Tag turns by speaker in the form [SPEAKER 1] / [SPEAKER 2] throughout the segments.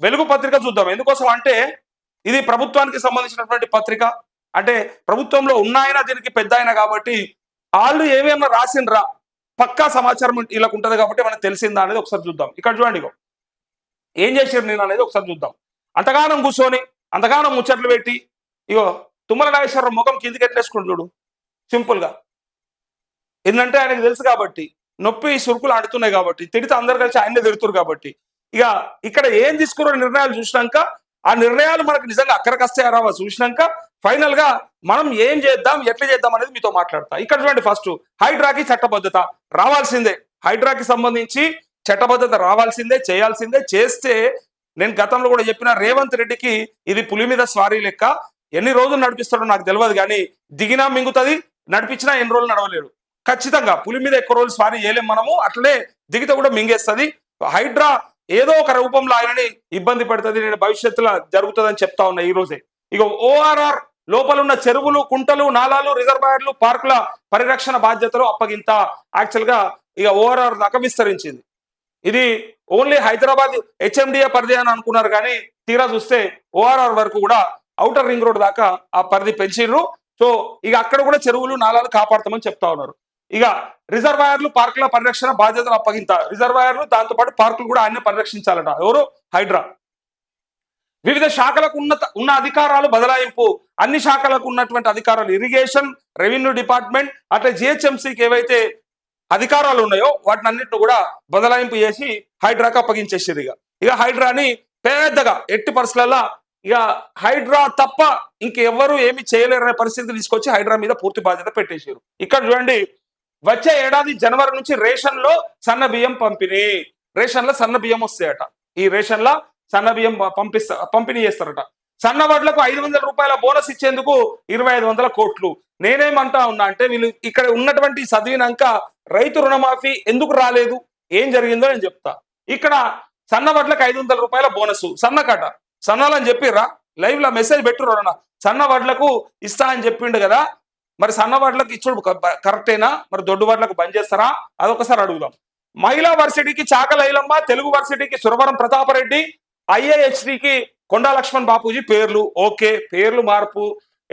[SPEAKER 1] వెలుగు పత్రిక చూద్దాం. ఎందుకోసం అంటే ఇది ప్రభుత్వానికి సంబంధించినటువంటి పత్రిక. అంటే ప్రభుత్వంలో ఉన్నాయన దీనికి పెద్ద ఆయన కాబట్టి వాళ్ళు ఏమేమో రాసిండ్రా? పక్కా సమాచారం వీళ్ళకు ఉంటది కాబట్టి మనకు తెలిసిందా అనేది ఒకసారి చూద్దాం. ఇక్కడ చూడండి ఇగో. ఏం చేశారు నేను అనేది ఒకసారి చూద్దాం. అంతగానం కూర్చొని అంతగానం ముచ్చట్లు పెట్టి ఇగో తుమ్మల నాగేశ్వరరావు ముఖం కిందికి ఎట్లేసుకుని చూడు. సింపుల్గా. ఏంటంటే ఆయనకు తెలుసు కాబట్టి నొప్పి సురుకులు ఆడుతున్నాయి కాబట్టి తిడితే అందరు కలిసి ఆయన్నే తిడుతురు కాబట్టి ఇక ఇక్కడ ఏం తీసుకున్న నిర్ణయాలు చూసినాక ఆ నిర్ణయాలు మనకు నిజంగా అక్కడికి రావా చూసినాక ఫైనల్గా మనం ఏం చేద్దాం ఎట్లా చేద్దాం అనేది మీతో మాట్లాడతా. ఇక్కడ చూడండి ఫస్ట్ హైడ్రాకి చట్టబద్ధత రావాల్సిందే. హైడ్రాకి సంబంధించి చట్టబద్ధత రావాల్సిందే చేయాల్సిందే. చేస్తే నేను గతంలో కూడా చెప్పిన రేవంత్ రెడ్డికి ఇది పులి మీద స్వారీ లెక్క. ఎన్ని రోజులు నడిపిస్తాడో నాకు తెలియదు కానీ దిగినా మింగుతుంది నడిపించినా ఎన్ని రోజులు నడవలేడు. ఖచ్చితంగా పులి మీద ఎక్కువ రోజులు స్వారీ చేయలేం మనము అట్లే దిగితే కూడా మింగేస్తుంది. హైడ్రా ఏదో ఒక రూపంలో ఆయనని ఇబ్బంది పెడుతుంది నేను భవిష్యత్తులో జరుగుతుందని చెప్తా ఉన్నా ఈ రోజే. ఇక ఓఆర్ఆర్ లోపల ఉన్న చెరువులు కుంటలు నాలాలు రిజర్వాయర్లు పార్కుల పరిరక్షణ బాధ్యతలు అప్పగింత. యాక్చువల్గా ఇక ఓఆర్ఆర్ దాకా విస్తరించింది. ఇది ఓన్లీ హైదరాబాద్ హెచ్ఎండిఏ పరిధి అని అనుకున్నారు కానీ తీరా చూస్తే ఓఆర్ఆర్ వరకు కూడా అవుటర్ రింగ్ రోడ్ దాకా ఆ పరిధి పెంచిర్రు. సో ఇక అక్కడ కూడా చెరువులు నాలాలు కాపాడతామని చెప్తా ఉన్నారు. ఇక రిజర్వాయర్లు పార్కుల పరిరక్షణ బాధ్యతలు అప్పగింత. రిజర్వాయర్లు దాంతోపాటు పార్కులు కూడా ఆయన పరిరక్షించాలట. ఎవరు? హైడ్రా. వివిధ శాఖలకు ఉన్నత ఉన్న అధికారాలు బదలాయింపు. అన్ని శాఖలకు ఉన్నటువంటి అధికారాలు. ఇరిగేషన్ రెవెన్యూ డిపార్ట్మెంట్ అట్లా జిహెచ్ఎంసీకి ఏవైతే అధికారాలు ఉన్నాయో వాటిని అన్నింటిని కూడా బదలాయింపు చేసి హైడ్రాకు అప్పగించేసారు ఇక. ఇక హైడ్రాని పెద్దగా ఎట్టి పరిస్థితులలో ఇక హైడ్రా తప్ప ఇంకెవ్వరు ఏమి చేయలేరనే పరిస్థితి తీసుకొచ్చి హైడ్రా మీద పూర్తి బాధ్యత పెట్టేశారు ఇక్కడ చూడండి వచ్చే ఏడాది జనవరి నుంచి రేషన్లో సన్న బియ్యం పంపిణీ. రేషన్లో సన్న బియ్యం వస్తాయట. ఈ రేషన్లో సన్న బియ్యం పంపిస్తా పంపిణీ చేస్తారట. సన్న వడ్లకు ఐదు వందల రూపాయల బోనస్ ఇచ్చేందుకు ఇరవై ఐదు వందల కోట్లు. నేనేమంటా ఉన్నా అంటే వీళ్ళు ఇక్కడ ఉన్నటువంటి చదివినాక రైతు రుణమాఫీ ఎందుకు రాలేదు? ఏం జరిగిందో నేను చెప్తా. ఇక్కడ సన్న వడ్లకు ఐదు వందల రూపాయల బోనస్. సన్నకట సన్నాలని చెప్పిర్రా? లైవ్లో మెసేజ్ పెట్టురు సన్న వడ్లకు ఇస్తా అని చెప్పిండు కదా. మరి సన్న ఇచ్చుడు కరెక్టేనా? మరి దొడ్డు వడ్లకు బంద్ చేస్తారా? అదొకసారి అడుగుదాం. మహిళా వర్సిటీకి చాకలైలమ్మ తెలుగు వర్సిటీకి సురవరం ప్రతాపరెడ్డి ఐఏహెచ్డికి కొండా లక్ష్మణ్ బాపూజీ పేర్లు. ఓకే పేర్లు మార్పు.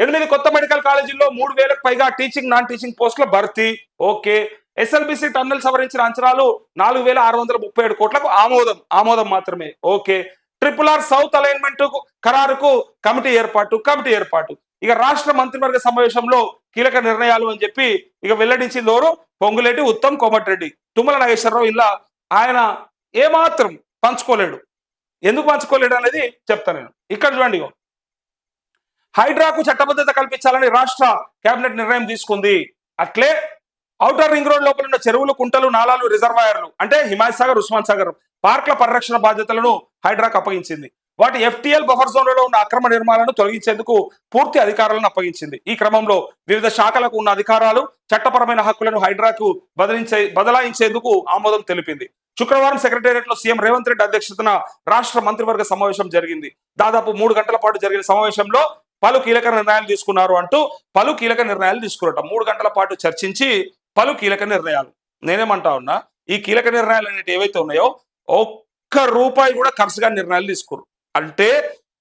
[SPEAKER 1] ఎనిమిది కొత్త మెడికల్ కాలేజీల్లో మూడు వేలకు పైగా టీచింగ్ నాన్ టీచింగ్ పోస్టుల భర్తీ. ఓకే ఎస్ఎల్బిసి టన్నెల్ సవరించిన అంచనాలు నాలుగు వేల ఆరు వందల ముప్పై ఏడు కోట్లకు ఆమోదం. ఆమోదం మాత్రమే. Okay triple R south alignment ఖరారుకు committee ఏర్పాటు కమిటీ ఏర్పాటు. ఇక రాష్ట్ర మంత్రివర్గ సమావేశంలో కీలక నిర్ణయాలు అని చెప్పి ఇక వెల్లడించింది ఎవరు పొంగులేటి ఉత్తమ్ కోమటిరెడ్డి. తుమ్మల నాగేశ్వరరావు ఇలా ఆయన ఏమాత్రం పంచుకోలేడు. ఎందుకు పంచుకోలేడు అనేది చెప్తాను నేను. ఇక్కడ చూడండి హైడ్రాకు చట్టబద్ధత కల్పించాలని రాష్ట్ర కేబినెట్ నిర్ణయం తీసుకుంది. అట్లే అవుటర్ రింగ్ రోడ్ లోపల ఉన్న చెరువులు కుంటలు నాలాలు రిజర్వాయర్లు అంటే హిమాయత్ సాగర్ ఉస్మాన్ సాగర్ పార్కుల పరిరక్షణ బాధ్యతలను హైడ్రాక్ అప్పగించింది. వాటి ఎఫ్టీఎల్ బఫర్ జోన్లలో ఉన్న అక్రమ నిర్మాణాలను తొలగించేందుకు పూర్తి అధికారాలను అప్పగించింది. ఈ క్రమంలో వివిధ శాఖలకు ఉన్న అధికారాలు చట్టపరమైన హక్కులను హైడ్రాకు బదిలించే బదలాయించేందుకు ఆమోదం తెలిపింది. శుక్రవారం సెక్రటేరియట్లో సీఎం రేవంత్ రెడ్డి అధ్యక్షతన రాష్ట్ర మంత్రివర్గ సమావేశం జరిగింది. దాదాపు మూడు గంటల పాటు జరిగిన సమావేశంలో పలు కీలక నిర్ణయాలు తీసుకున్నారు అంటూ పలు కీలక నిర్ణయాలు తీసుకున్నట మూడు గంటల పాటు చర్చించి పలు కీలక నిర్ణయాలు. నేనేమంటా ఉన్నా ఈ కీలక నిర్ణయాలు అనేవి ఏవైతే ఉన్నాయో ఒక్క రూపాయి కూడా ఖర్చుగా నిర్ణయాలు తీసుకురు. అంటే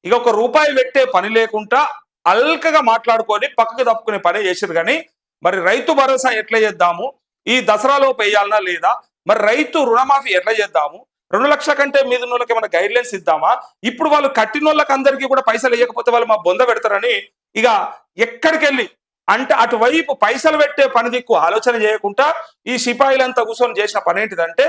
[SPEAKER 1] ఇక ఒక రూపాయి పెట్టే పని లేకుండా అల్కగా మాట్లాడుకొని పక్కకు తప్పుకునే పనే చేసారు కానీ మరి రైతు భరోసా ఎట్లా చేద్దాము? ఈ దసరాలో వేయాలనా లేదా? మరి రైతు రుణమాఫీ ఎట్లా చేద్దాము? రెండు లక్షల కంటే మీద ఉన్న వాళ్ళకి ఏమైనా గైడ్ లైన్స్ ఇద్దామా? ఇప్పుడు వాళ్ళు కట్టిన వాళ్ళకి అందరికీ కూడా పైసలు ఇవ్వకపోతే వాళ్ళు మా బొంద పెడతారని ఇక ఎక్కడికి వెళ్ళి అంటే అటువైపు పైసలు పెట్టే పని దిక్కు ఆలోచన చేయకుండా ఈ సిపాయిలంతా కూర్చొని చేసిన పని ఏంటిదంటే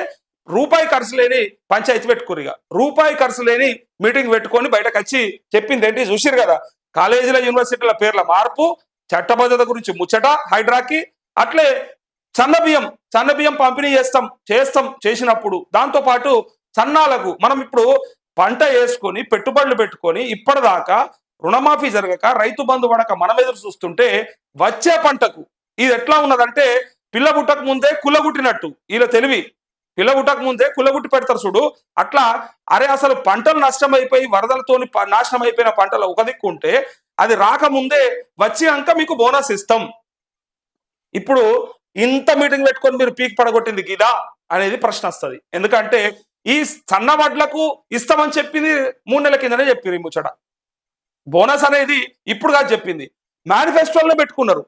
[SPEAKER 1] రూపాయి ఖర్చు లేని పంచాయతీ పెట్టుకునిగా రూపాయి ఖర్చు లేని మీటింగ్ పెట్టుకొని బయటకు వచ్చి చెప్పింది ఏంటి? చూసిరు కదా. కాలేజీల యూనివర్సిటీల పేర్ల మార్పు చట్టబద్ధత గురించి ముచ్చట హైడ్రాకి అట్లే సన్న బియ్యం బియ్యం పంపిణీ చేస్తాం చేస్తాం చేసినప్పుడు దాంతో పాటు సన్నాలకు మనం ఇప్పుడు పంట వేసుకొని పెట్టుబడులు పెట్టుకొని ఇప్పటిదాకా రుణమాఫీ జరగక రైతు బంధు పడక మనం ఎదురు చూస్తుంటే వచ్చే పంటకు ఇది ఎట్లా ఉన్నదంటే పిల్ల పుట్టక ముందే కుల్లగుట్టినట్టు వీళ్ళ తెలివి. పిల్ల ముందే కులగుట్టి పెడతారు చూడు. అట్లా అరే అసలు పంటలు నష్టం అయిపోయి వరదలతోని నాశనం అయిపోయిన పంటలు ఒక దిక్కు ఉంటే అది రాకముందే వచ్చినాక మీకు బోనస్ ఇస్తాం. ఇప్పుడు ఇంత మీటింగ్ పెట్టుకొని మీరు పీక్ పడగొట్టింది గిదా అనేది ప్రశ్న వస్తుంది. ఎందుకంటే ఈ సన్న వడ్లకు ఇస్తామని చెప్పింది మూడు నెలల కిందనే చెప్పింది ముచ్చట. బోనస్ అనేది ఇప్పుడు కాదు చెప్పింది. మేనిఫెస్టోలో పెట్టుకున్నారు.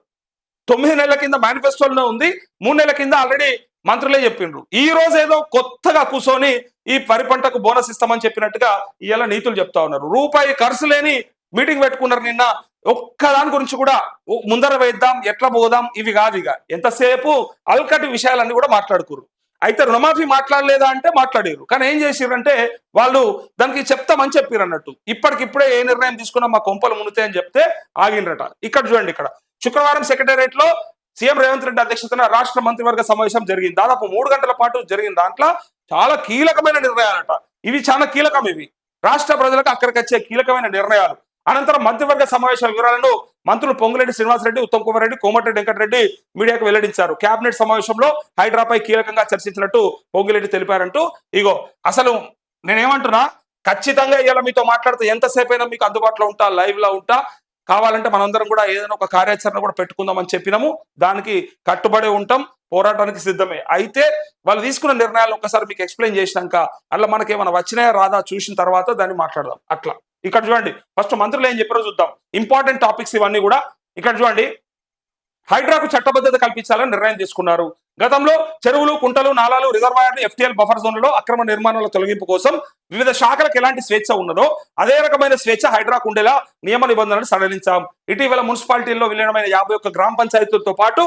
[SPEAKER 1] తొమ్మిది నెలల కింద మేనిఫెస్టోలోనే ఉంది. మూడు నెలల కింద ఆల్రెడీ మంత్రులే చెప్పిండ్రు. ఈ రోజు ఏదో కొత్తగా కూర్చొని ఈ వరి పంటకు బోనస్ ఇస్తామని చెప్పినట్టుగా ఇవాళ నీతులు చెప్తా ఉన్నారు. రూపాయి ఖర్చు లేని మీటింగ్ పెట్టుకున్నారు నిన్న. ఒక్క దాని గురించి కూడా ముందర వేద్దాం ఎట్లా పోదాం ఇవి కాదు ఇక. ఎంతసేపు అల్కటి విషయాలన్నీ కూడా మాట్లాడుకురు అయితే రుణమాఫీ మాట్లాడలేదా అంటే మాట్లాడారు కానీ ఏం చేసిర్రంటే వాళ్ళు దానికి చెప్తామని చెప్పారు అన్నట్టు. ఇప్పటికిప్పుడే ఏ నిర్ణయం తీసుకున్నా మా కొంపలు మునుతాయని చెప్తే ఆగిండ్రట. ఇక్కడ చూడండి ఇక్కడ. శుక్రవారం సెక్రటేరియట్లో సీఎం రేవంత్ రెడ్డి అధ్యక్షతన రాష్ట్ర మంత్రివర్గ సమావేశం జరిగింది. దాదాపు మూడు గంటల పాటు జరిగిన దాంట్లో చాలా కీలకమైన నిర్ణయాలట. ఇవి చాలా కీలకం ఇవి. రాష్ట్ర ప్రజలకు అక్కడికి వచ్చే కీలకమైన నిర్ణయాలు. అనంతరం మంత్రివర్గ సమావేశ వివరాలను మంత్రులు పొంగులేటి శ్రీనివాసరెడ్డి ఉత్తమ్ కుమార్ రెడ్డి కోమటిరెడ్డి వెంకటరెడ్డి మీడియాకు వెల్లడించారు. కేబినెట్ సమావేశంలో హైడ్రాపై కీలకంగా చర్చించినట్టు పొంగులేటి తెలిపారంటూ ఇగో అసలు నేనేమంటున్నా ఖచ్చితంగా ఇలా మీతో మాట్లాడితే ఎంతసేపు అయినా మీకు అందుబాటులో ఉంటా లైవ్లో ఉంటా. కావాలంటే మనందరం కూడా ఏదైనా ఒక కార్యాచరణ కూడా పెట్టుకుందామని చెప్పినాము. దానికి కట్టుబడి ఉంటాం పోరాటానికి సిద్ధమే. అయితే వాళ్ళు తీసుకున్న నిర్ణయాలు ఒకసారి మీకు ఎక్స్ప్లెయిన్ చేసినాక అట్లా మనకి ఏమైనా వచ్చినాయా రాదా చూసిన తర్వాత దాన్ని మాట్లాడదాం. అట్లా. ఇక్కడ చూడండి ఫస్ట్ మంత్రులు ఏం చెప్పారో చూద్దాం. ఇంపార్టెంట్ టాపిక్స్ ఇవన్నీ కూడా ఇక్కడ చూడండి. హైడ్రాకు చట్టబద్ధత కల్పించాలని నిర్ణయం తీసుకున్నారు. గతంలో చెరువులు కుంటలు నాలాలు రిజర్వాయర్లు ఎఫ్టీఎల్ బఫర్ జోన్లలో అక్రమ నిర్మాణాల తొలగింపు కోసం వివిధ శాఖలకు ఎలాంటి స్వేచ్ఛ ఉన్నదో అదే రకమైన స్వేచ్ఛ హైడ్రాకు ఉండేలా నియమ నిబంధనలు సడలించాం. ఇటీవల మున్సిపాలిటీల్లో విలీనమైన యాభై ఒక్క గ్రామ పంచాయతీలతో పాటు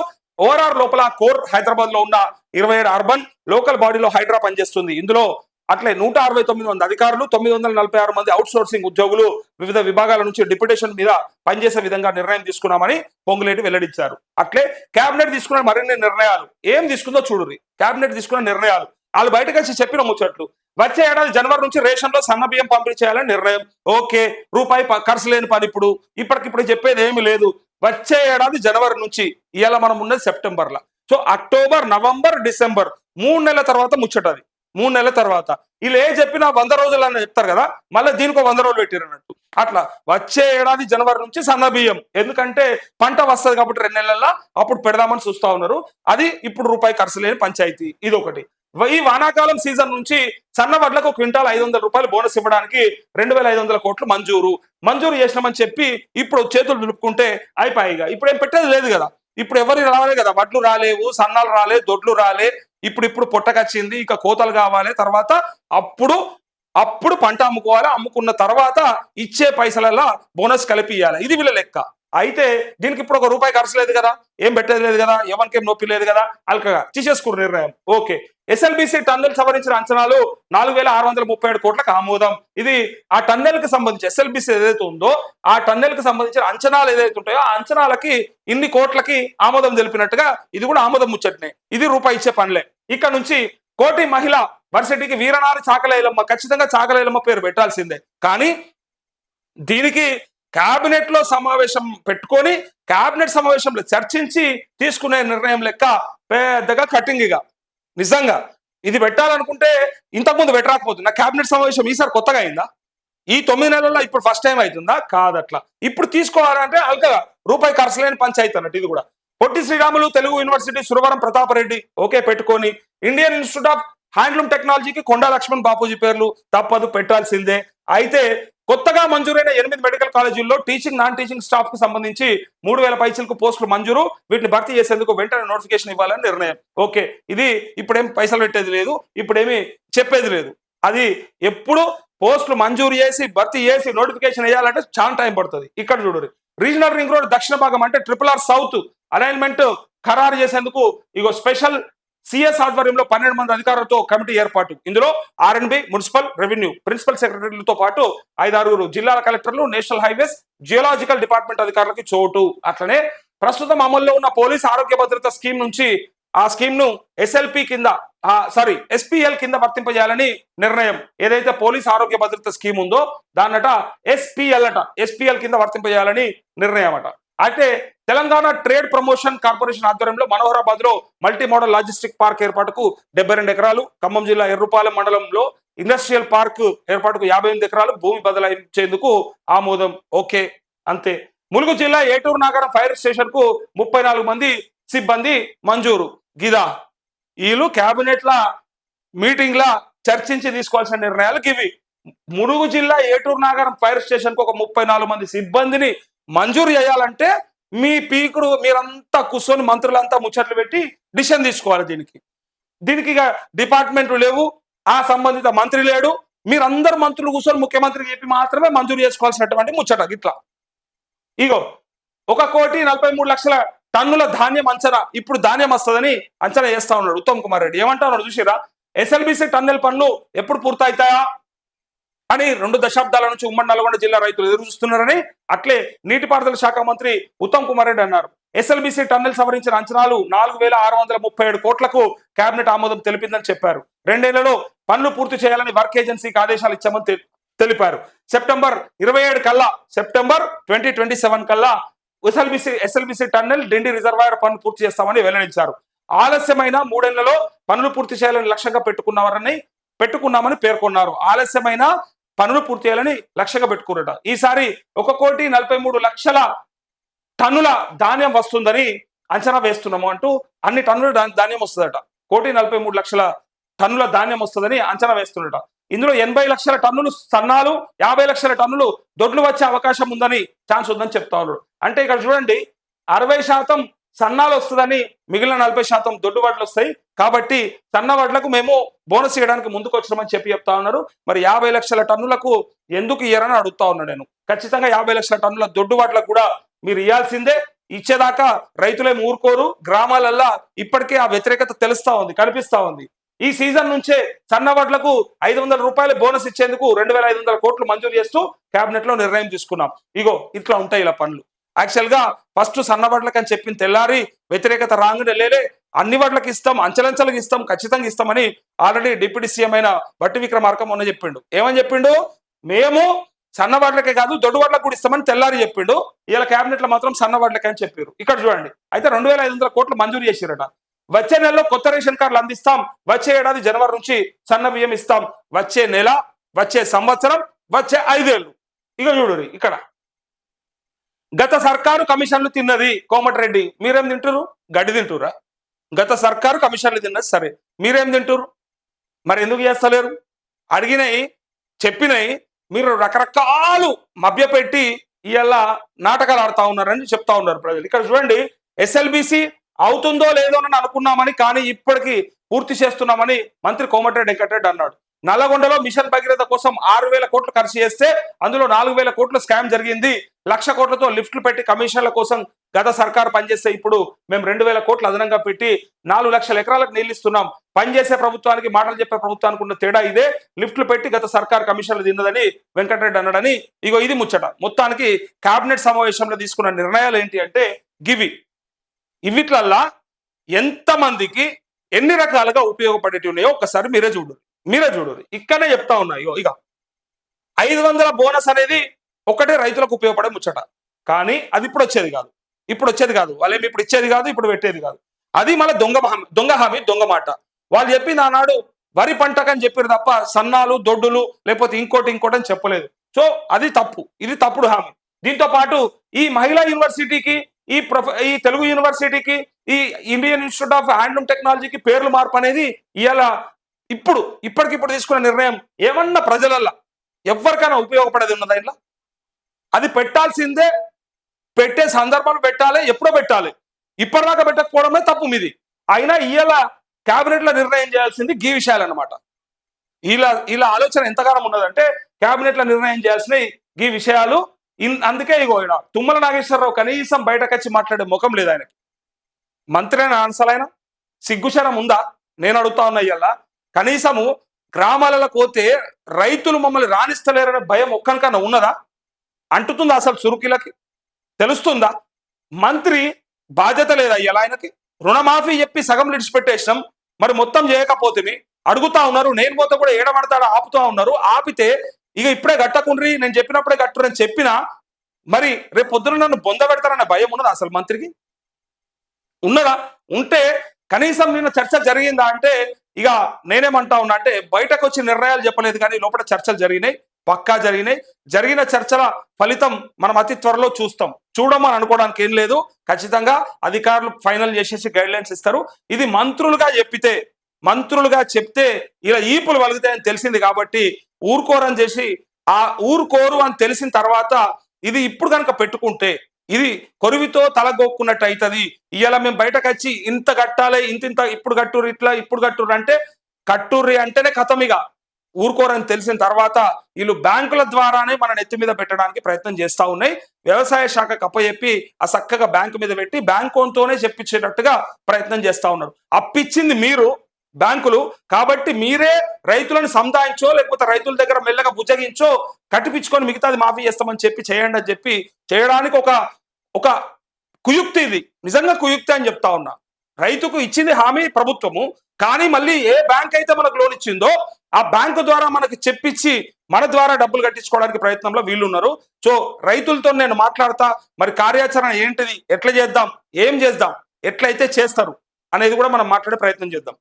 [SPEAKER 1] ఓఆర్ఆర్ లోపల కోర్ హైదరాబాద్లో ఉన్న ఇరవై ఏడు అర్బన్ లోకల్ బాడీలో హైడ్రా పనిచేస్తుంది. ఇందులో అట్లే నూట అరవై తొమ్మిది మంది అధికారులు తొమ్మిది వందల నలభై ఆరు మంది అవుట్ సోర్సింగ్ ఉద్యోగులు వివిధ విభాగాల నుంచి డిప్యుటేషన్ మీద పనిచేసే విధంగా నిర్ణయం తీసుకున్నామని పొంగులేటి వెల్లడించారు. అట్లే కేబినెట్ తీసుకున్న మరిన్ని నిర్ణయాలు ఏం తీసుకుందో చూడుర్రి. కేబినెట్ తీసుకున్న నిర్ణయాలు. వాళ్ళు బయటకు వచ్చి చెప్పిన ముచ్చట్లు. వచ్చే ఏడాది జనవరి నుంచి రేషన్లో సన్న బియ్యం పంపిణీ చేయాలని నిర్ణయం. ఓకే రూపాయి ప- ఖర్చు లేని పని ఇప్పుడు. ఇప్పటికిప్పుడు చెప్పేది ఏమీ లేదు. వచ్చే ఏడాది జనవరి నుంచి ఇవాళ మనం ఉన్నది September so October November December మూడు నెలల తర్వాత ముచ్చటది. మూడు నెలల తర్వాత. వీళ్ళు ఏ చెప్పినా వంద రోజులు అని చెప్తారు కదా మళ్ళీ దీనికి వంద రోజులు పెట్టారు అన్నట్టు. అట్లా వచ్చే ఏడాది జనవరి నుంచి సన్న బియ్యం. ఎందుకంటే పంట వస్తుంది కాబట్టి రెండు నెలల్లో అప్పుడు పెడదామని చూస్తా ఉన్నారు. అది ఇప్పుడు రూపాయి ఖర్చు లేని పంచాయతీ. ఇది ఒకటి ఈ వానాకాలం సీజన్ నుంచి సన్న వడ్లకు క్వింటాల్ ఐదు వందల రూపాయలు బోనస్ ఇవ్వడానికి రెండు వేల ఐదు వందల కోట్లు మంజూరు. మంజూరు చేసినామని చెప్పి ఇప్పుడు చేతులు నిలుపుకుంటే అయిపోయిగా ఇప్పుడు ఏం పెట్టేది లేదు కదా. ఇప్పుడు ఎవరు రాలే కదా. వడ్లు రాలేవు సన్నాలు రాలే దొడ్లు రాలే. ఇప్పుడు ఇప్పుడు పొట్టకొచ్చింది ఇక కోతలు కావాలి. తర్వాత అప్పుడు అప్పుడు పంట అమ్ముకోవాలి. అమ్ముకున్న తర్వాత ఇచ్చే పైసలల్లో బోనస్ కలిపి ఇవ్వాలి ఇది వీళ్ళ లెక్క. అయితే దీనికి ఇప్పుడు ఒక రూపాయి ఖర్చు లేదు కదా. ఏం పెట్టేది లేదు కదా. ఎవరికేం నొప్పి లేదు కదా. అల్కగా తీసేసుకున్న నిర్ణయం. ఓకే. ఎస్ఎల్బిసి టన్నెల్ సవరించిన అంచనాలు నాలుగు వేల ఆరు వందల ముప్పై ఏడు కోట్లకు ఆమోదం. ఇది ఆ టన్నెల్కి సంబంధించి ఎస్ఎల్బిసి ఏదైతే ఉందో ఆ టన్నెల్కి సంబంధించిన అంచనాలు ఏదైతే ఉంటాయో ఆ అంచనాలకి ఇన్ని కోట్లకి ఆమోదం తెలిపినట్టుగా ఇది కూడా ఆమోదం ముచ్చటనే. ఇది రూపాయి ఇచ్చే పనిలే. ఇక్కడ నుంచి కోటి మహిళ వర్సిటీకి వీరనారి చాకలైలమ్మ ఖచ్చితంగా చాకలేలమ్మ పేరు పెట్టాల్సిందే. కానీ దీనికి కేబినెట్లో సమావేశం పెట్టుకొని కేబినెట్ సమావేశంలో చర్చించి తీసుకునే నిర్ణయం లెక్క పెద్దగా కటింగ్ ఇక. నిజంగా ఇది పెట్టాలనుకుంటే ఇంతకుముందు పెట్టరాకపోతుంది నా కేబినెట్ సమావేశం ఈసారి కొత్తగా అయిందా? ఈ తొమ్మిది నెలల్లో ఇప్పుడు ఫస్ట్ టైం అవుతుందా? కాదట్లా. ఇప్పుడు తీసుకోవాలంటే అల్కగా రూపాయి ఖర్చు లేని పంచాయతీ అన్నట్టు ఇది కూడా. పొట్టి శ్రీరాములు తెలుగు యూనివర్సిటీ సురవరం ప్రతాపరెడ్డి ఓకే పెట్టుకొని ఇండియన్ ఇన్స్టిట్యూట్ ఆఫ్ హ్యాండ్లూమ్ టెక్నాలజీకి కొండా లక్ష్మణ్ బాపూజీ పేర్లు తప్పదు పెట్టాల్సిందే అయితే కొత్తగా మంజూరైన ఎనిమిది మెడికల్ కాలేజీల్లో టీచింగ్ నాన్ టీచింగ్ స్టాఫ్కు సంబంధించి మూడు వేల పైసలకు పోస్టులు మంజూరు. వీటిని భర్తీ చేసేందుకు వెంటనే నోటిఫికేషన్ ఇవ్వాలని నిర్ణయం. ఓకే ఇది ఇప్పుడేం పైసలు పెట్టేది లేదు ఇప్పుడేమి చెప్పేది లేదు. అది ఎప్పుడు పోస్టులు మంజూరు చేసి భర్తీ చేసి నోటిఫికేషన్ వేయాలంటే చాలా టైం పడుతుంది. ఇక్కడ చూడరు రీజనల్ రింగ్ రోడ్ దక్షిణ భాగం అంటే ట్రిపుల్ ఆర్ సౌత్. అలైన్మెంట్ ఖరారు చేసేందుకు ఇగో స్పెషల్ సిఎస్ ఆధ్వర్యంలో పన్నెండు మంది అధికారులతో కమిటీ ఏర్పాటు. ఇందులో R and B municipal revenue principal సెక్రటరీలతో పాటు ఐదారుగురు జిల్లాల కలెక్టర్లు నేషనల్ హైవేస్ జియోలాజికల్ డిపార్ట్మెంట్ అధికారులకి చోటు. అట్లనే ప్రస్తుతం అమల్లో ఉన్న పోలీస్ ఆరోగ్య భద్రత స్కీమ్ నుంచి ఆ స్కీమ్ను ఎస్ఎల్పి కింద సారీ ఎస్పీఎల్ కింద వర్తింపజేయాలని నిర్ణయం. ఏదైతే పోలీస్ ఆరోగ్య భద్రత స్కీమ్ ఉందో దాన్నట ఎస్పీఎల్ అట ఎస్పీఎల్ కింద వర్తింపజేయాలని నిర్ణయం అట. అయితే తెలంగాణ ట్రేడ్ ప్రమోషన్ కార్పొరేషన్ ఆధ్వర్యంలో మనోహరాబాద్లో మల్టీ మోడల్ లాజిస్టిక్ పార్క్ ఏర్పాటుకు డెబ్బై రెండు ఎకరాలు ఖమ్మం జిల్లా ఎర్రుపాలెం మండలంలో ఇండస్ట్రియల్ పార్క్ ఏర్పాటుకు యాభై ఎనిమిది ఎకరాలు భూమి బదలాయించేందుకు ఆమోదం. ఓకే అంతే. ములుగు జిల్లా ఏటూరు నగరం ఫైర్ స్టేషన్కు ముప్పై నాలుగు మంది సిబ్బంది మంజూరు. గిదా వీళ్ళు క్యాబినెట్ల మీటింగ్ల మీటింగ్ చర్చించి తీసుకోవాల్సిన నిర్ణయాలు ఇవి. ములుగు జిల్లా ఏటూరు నాగరం ఫైర్ స్టేషన్కు ఒక ముప్పై నాలుగు మంది సిబ్బందిని మంజూరు చేయాలంటే మీ పీకుడు మీరంతా కూర్చొని మంత్రులంతా ముచ్చట్లు పెట్టి డిసిషన్ తీసుకోవాలి దీనికి. దీనికి ఇక డిపార్ట్మెంట్లు లేవు ఆ సంబంధిత మంత్రి లేడు మీరందరు మంత్రులు కూర్చొని ముఖ్యమంత్రికి చెప్పి మాత్రమే మంజూరు చేసుకోవాల్సినటువంటి ముచ్చట ఇట్లా ఇగో ఒక కోటి నలభై మూడు లక్షల టన్నుల ధాన్యం అంచనా ఇప్పుడు ధాన్యం వస్తుందని అంచనా చేస్తా ఉన్నాడు ఉత్తమ్ కుమార్ రెడ్డి. ఏమంటా ఉన్నాడు చూసిరా ఎస్ఎల్బిసి టన్నెల్ పనులు ఎప్పుడు పూర్తవుతాయా అని రెండు దశాబ్దాల నుంచి ఉమ్మడి నల్గొండ జిల్లా రైతులు ఎదురు చూస్తున్నారని అట్లే నీటిపారుదల శాఖ మంత్రి ఉత్తమ్ కుమార్ రెడ్డి అన్నారు. ఎస్ఎల్బిసి టన్నెల్ సవరించిన అంచనాలు నాలుగు వేల ఆరు వందల ముప్పై ఏడు కోట్లకు కేబినెట్ ఆమోదం తెలిపిందని చెప్పారు. రెండేళ్ళలో పనులు పూర్తి చేయాలని వర్క్ ఏజెన్సీకి ఆదేశాలు ఇచ్చామని తెలిపారు. సెప్టెంబర్ ఇరవై ఏడు కల్లా సెప్టెంబర్ ట్వంటీ ట్వంటీ సెవెన్ కల్లా SLBC SLBC tunnel Dindi reservoir పనులు పూర్తి చేస్తామని వెల్లడించారు. ఆలస్యమైన మూడేళ్ళలో పనులు పూర్తి చేయాలని లక్ష్యంగా పెట్టుకున్నవారని పెట్టుకున్నామని పేర్కొన్నారు. ఆలస్యమైన పనులు పూర్తి చేయాలని లక్ష్యంగా పెట్టుకున్నట ఈసారి ఒక కోటి నలభై మూడు లక్షల టన్నుల ధాన్యం వస్తుందని అంచనా వేస్తున్నాము అంటూ అన్ని టన్నుల ధాన్యం వస్తుందట. కోటి నలభై మూడు లక్షల టన్నుల ధాన్యం వస్తుందని అంచనా వేస్తున్నట ఇందులో ఎనభై లక్షల టన్నులు సన్నాలు యాభై లక్షల టన్నులు దొడ్లు వచ్చే అవకాశం ఉందని ఛాన్స్ ఉందని చెప్తా ఉన్నాడు అంటే ఇక్కడ చూడండి అరవై శాతం సన్నాలు వస్తుందని మిగిలిన నలభై శాతం దొడ్డు వడ్లు వస్తాయి. కాబట్టి సన్న వడ్లకు మేము బోనస్ ఇవ్వడానికి ముందుకు వచ్చినామని చెప్పి చెప్తా ఉన్నారు. మరి యాభై లక్షల టన్నులకు ఎందుకు ఇయ్యరని అడుగుతా ఉన్నాను నేను. ఖచ్చితంగా యాభై లక్షల టన్నుల దొడ్డు వడ్లకు కూడా మీరు ఇవ్వాల్సిందే ఇచ్చేదాకా రైతులేం ఊరుకోరు. గ్రామాలల్లా ఇప్పటికే ఆ వ్యతిరేకత తెలుస్తా ఉంది కనిపిస్తా ఉంది. ఈ సీజన్ నుంచే సన్న వడ్లకు ఐదు వందల రూపాయల బోనస్ ఇచ్చేందుకు రెండు వేల ఐదు వందల కోట్లు మంజూరు చేస్తూ కేబినెట్లో నిర్ణయం తీసుకున్నాం. ఇగో ఇట్లా ఉంటాయి ఇలా పనులు. యాక్చువల్గా ఫస్ట్ సన్న అని చెప్పిన తెల్లారి వ్యతిరేకత రాంగ్ లేలే అన్ని వాటికి ఇస్తాం అంచెలంచెలకు ఇస్తాం ఖచ్చితంగా ఇస్తామని ఆల్రెడీ డిప్యూటీ సీఎం అయిన బట్టి విక్రమార్క మొన్న చెప్పిండు. ఏమని చెప్పిండు? మేము సన్నవాడ్లకే కాదు దొడ్డువాడ్లకు కూడా ఇస్తామని తెల్లారి చెప్పిండు. ఇలా క్యాబినెట్లో మాత్రం సన్నబడ్లకే అని చెప్పారు ఇక్కడ చూడండి. అయితే రెండు వేల ఐదు వందల కోట్లు మంజూరు చేసిరట. వచ్చే నెలలో కొత్త రేషన్ కార్డులు అందిస్తాం. వచ్చే ఏడాది జనవరి నుంచి సన్న బియ్యం ఇస్తాం. వచ్చే నెల వచ్చే సంవత్సరం వచ్చే ఐదేళ్ళు. ఇక చూడు ఇక్కడ. గత సర్కారు కమిషన్లు తిన్నది కోమటిరెడ్డి మీరేం తింటారు గడ్డి తింటురా గత సర్కారు కమిషన్లు తిన్నది సరే. మీరేం తింటారు మరి ఎందుకు చేస్తలేరు? అడిగినాయి చెప్పినాయి మీరు రకరకాలు మభ్యపెట్టి ఇలా నాటకాలు ఆడుతా ఉన్నారని చెప్తా ఉన్నారు ప్రజలు. ఇక్కడ చూడండి ఎస్ఎల్బిసి అవుతుందో లేదో అని అనుకున్నామని కానీ ఇప్పటికీ పూర్తి చేస్తున్నామని మంత్రి కోమటిరెడ్డి వెంకటరెడ్డి అన్నాడు. నల్లగొండలో మిషన్ భగీరథ కోసం ఆరు వేల కోట్లు ఖర్చు చేస్తే అందులో నాలుగు వేల కోట్ల స్కామ్ జరిగింది. లక్ష కోట్లతో లిఫ్ట్లు పెట్టి కమిషన్ల కోసం గత సర్కారు పనిచేస్తే ఇప్పుడు మేము రెండు వేల కోట్లు అదనంగా పెట్టి నాలుగు లక్షల ఎకరాలకు నీళ్ళు ఇస్తున్నాం. పనిచేసే ప్రభుత్వానికి మాటలు చెప్పే ప్రభుత్వానికి ఉన్న తేడా ఇదే. లిఫ్ట్లు పెట్టి గత సర్కార్ కమిషన్లు తిన్నదని వెంకటరెడ్డి అన్నాడని ఇగో ఇది ముచ్చట. మొత్తానికి కేబినెట్ సమావేశంలో తీసుకున్న నిర్ణయాలు ఏంటి అంటే గివి. ఇవిట్లల్లా ఎంతమందికి ఎన్ని రకాలుగా ఉపయోగపడేటివి ఉన్నాయో ఒక్కసారి మీరే చూడు మీరే చూడు. ఇక్కడనే చెప్తా ఉన్నాయి ఇగో ఇక ఐదు వందల బోనస్ అనేది ఒకటే రైతులకు ఉపయోగపడే ముచ్చట. కానీ అది ఇప్పుడు వచ్చేది కాదు. ఇప్పుడు వచ్చేది కాదు. వాళ్ళేమి ఇప్పుడు ఇచ్చేది కాదు ఇప్పుడు పెట్టేది కాదు. అది మళ్ళీ దొంగ దొంగ హామీ దొంగ మాట. వాళ్ళు చెప్పింది ఆనాడు వరి పంటకని చెప్పారు తప్ప సన్నాలు దొడ్డులు లేకపోతే ఇంకోటి ఇంకోటి అని చెప్పలేదు. సో అది తప్పు. ఇది తప్పుడు హామీ. దీంతో పాటు ఈ మహిళా యూనివర్సిటీకి ఈ ప్రొఫ ఈ తెలుగు యూనివర్సిటీకి ఈ ఇండియన్ ఇన్స్టిట్యూట్ ఆఫ్ హ్యాండ్లూమ్ టెక్నాలజీకి పేర్లు మార్పు అనేది ఇవాళ ఇప్పుడు ఇప్పటికిప్పుడు తీసుకున్న నిర్ణయం ఏమన్నా ప్రజలల్లా ఎవరికైనా ఉపయోగపడేది ఉన్నదా ఇంట్లో? అది పెట్టాల్సిందే పెట్టే సందర్భాలు పెట్టాలి ఎప్పుడో పెట్టాలి. ఇప్పటిదాకా పెట్టకపోవడమే తప్పు మీది. అయినా ఇవాళ క్యాబినెట్లో నిర్ణయం చేయాల్సింది ఈ విషయాలు అనమాట ఇలా ఇలా ఆలోచన ఎంతకాలం ఉన్నదంటే క్యాబినెట్లో నిర్ణయం చేయాల్సిన ఈ విషయాలు. ఇన్- అందుకే ఇగో ఈడ తుమ్మల నాగేశ్వరరావు కనీసం బయటకు వచ్చి మాట్లాడే ముఖం లేదు ఆయనకి. మంత్రి అయిన ఆన్సర్ సిగ్గుశరం ఉందా? నేను అడుగుతా ఉన్నా ఇవాళ కనీసము గ్రామాలలో పోతే రైతులు మమ్మల్ని రాణిస్తలేరనే భయం ఒక్కనికన్నా ఉన్నదా? అంటుతుందా అసలు సురుకిలకి తెలుస్తుందా? మంత్రి బాధ్యత లేదా ఇలా ఆయనకి రుణమాఫీ చెప్పి సగం విడిచిపెట్టేసినాం మరి మొత్తం చేయకపోతే అడుగుతా ఉన్నారు నేను పోతే కూడా ఏడబడతాడా ఆపుతా ఉన్నారు ఆపితే ఇక ఇప్పుడే కట్టకుండ్రి నేను చెప్పినప్పుడే కట్టురని చెప్పినా మరి రేపు పొద్దున నన్ను బొంద పెడతారన్న భయం ఉన్నదా అసలు మంత్రికి? ఉన్నదా? ఉంటే కనీసం నిన్న చర్చ జరిగిందా అంటే ఇక నేనేమంటా ఉన్నా అంటే బయటకు వచ్చి నిర్ణయాలు చెప్పలేదు కానీ లోపల చర్చలు జరిగినాయి పక్కా జరిగినాయి. జరిగిన చర్చల ఫలితం మనం అతి త్వరలో చూస్తాం. చూడమని అనుకోవడానికి ఏం లేదు. ఖచ్చితంగా అధికారులు ఫైనల్ చేసేసి గైడ్ లైన్స్ ఇస్తారు. ఇది మంత్రులుగా చెప్పితే మంత్రులుగా చెప్తే ఇలా ఈపులు వలుగుతాయని తెలిసింది కాబట్టి ఊరుకోరని చేసి ఆ ఊరుకోరు అని తెలిసిన తర్వాత ఇది ఇప్పుడు కనుక పెట్టుకుంటే ఇది కొరివితో తలగొక్కున్నట్టు అవుతుంది ఇవాళ మేము బయటకు వచ్చి ఇంత కట్టాలి ఇంత ఇంత ఇప్పుడు కట్టుర్రు ఇట్లా ఇప్పుడు కట్టుర్రు అంటే కట్టుర్రి అంటేనే కథమిగా ఊరుకోరని తెలిసిన తర్వాత వీళ్ళు బ్యాంకుల ద్వారానే మన నెత్తి మీద పెట్టడానికి ప్రయత్నం చేస్తా ఉన్నాయి. వ్యవసాయ శాఖకు అప్పచెప్పి ఆ చక్కగా బ్యాంకు మీద పెట్టి బ్యాంకుతోనే చెప్పించేటట్టుగా ప్రయత్నం చేస్తా ఉన్నారు. అప్పిచ్చింది మీరు బ్యాంకులు కాబట్టి మీరే రైతులను సముదాయించో లేకపోతే రైతుల దగ్గర మెల్లగా బుజ్జగించో కట్టిపించుకొని మిగతాది మాఫీ చేస్తామని చెప్పి చేయండి అని చెప్పి చేయడానికి ఒక ఒక కుయుక్తి ఇది. నిజంగా కుయుక్తి అని చెప్తా ఉన్నా. రైతుకు ఇచ్చింది హామీ ప్రభుత్వము కానీ మళ్ళీ ఏ బ్యాంక్ అయితే మనకు లోన్ ఇచ్చిందో ఆ బ్యాంకు ద్వారా మనకి చెప్పించి మన ద్వారా డబ్బులు కట్టించుకోవడానికి ప్రయత్నంలో వీళ్ళు ఉన్నారు సో రైతులతో నేను మాట్లాడతా మరి కార్యాచరణ ఏంటిది ఎట్లా చేద్దాం ఏం చేద్దాం ఎట్లయితే చేస్తారు అనేది కూడా మనం మాట్లాడే ప్రయత్నం చేద్దాం.